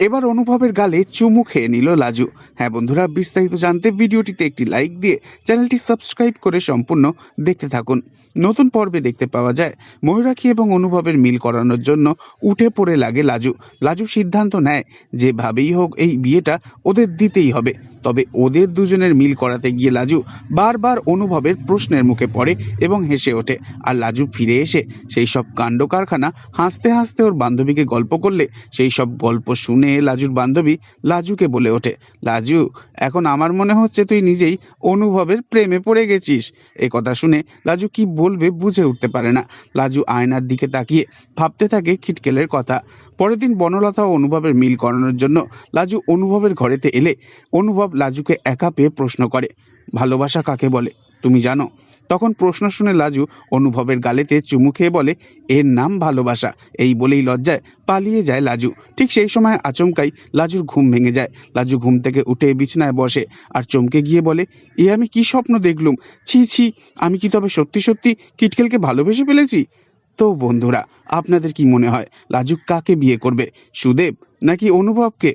এবার অনুভবের গালে চুমু খেয়ে নিল লাজু। হ্যাঁ বন্ধুরা, বিস্তারিত জানতে ভিডিওটিতে একটি লাইক দিয়ে চ্যানেলটি সাবস্ক্রাইব করে সম্পূর্ণ দেখতে থাকুন। নতুন পর্বে দেখতে পাওয়া যায়, ময়ূরাক্ষী এবং অনুভবের মিল করানোর জন্য উঠে পড়ে লাগে লাজু। লাজু সিদ্ধান্ত নেয়, যেভাবেই হোক এই বিয়েটা ওদের দিতেই হবে। তবে ওদের দুজনের মিল করাতে গিয়ে লাজু বারবার অনুভবের প্রশ্নের মুখে পড়ে এবং হেসে ওঠে। আর লাজু ফিরে এসে সেই সব কাণ্ড কারখানা হাসতে হাসতে ওর বান্ধবীকে গল্প করলে সেই সব গল্প শুনে লাজুর বান্ধবী লাজুকে বলে ওঠে, লাজু, এখন আমার মনে হচ্ছে তুই নিজেই অনুভবের প্রেমে পড়ে গেছিস। এ কথা শুনে লাজু কি বলবে বুঝে উঠতে পারে না। লাজু আয়নার দিকে তাকিয়ে ভাবতে থাকে খিটকেলের কথা। পরের দিন বনলতা ও অনুভবের মিল করানোর জন্য লাজু অনুভবের ঘরেতে এলে অনুভব লাজুকে একা পেয়ে প্রশ্ন করে, ভালোবাসা কাকে বলে? তুমি জানো? তখন প্রশ্ন শুনে লাজু অনুভবের গালেতে চুমু খেয়ে বলে, এর নাম ভালোবাসা। এই বলেই লজ্জায় পালিয়ে যায় লাজু। ঠিক সেই সময় আচমকাই লাজুর ঘুম ভেঙে যায়। লাজু ঘুম থেকে উঠে বিছনায় বসে আর চমকে গিয়ে বলে, এ আমি কি স্বপ্ন দেখলুম? ছি ছি, আমি কি তবে সত্যি সত্যি কিটকেলকে ভালোবেসে ফেলেছি? তো বন্ধুরা, আপনাদের কি মনে হয়, লাজু কাকে বিয়ে করবে, সুদেব নাকি অনুভবকে?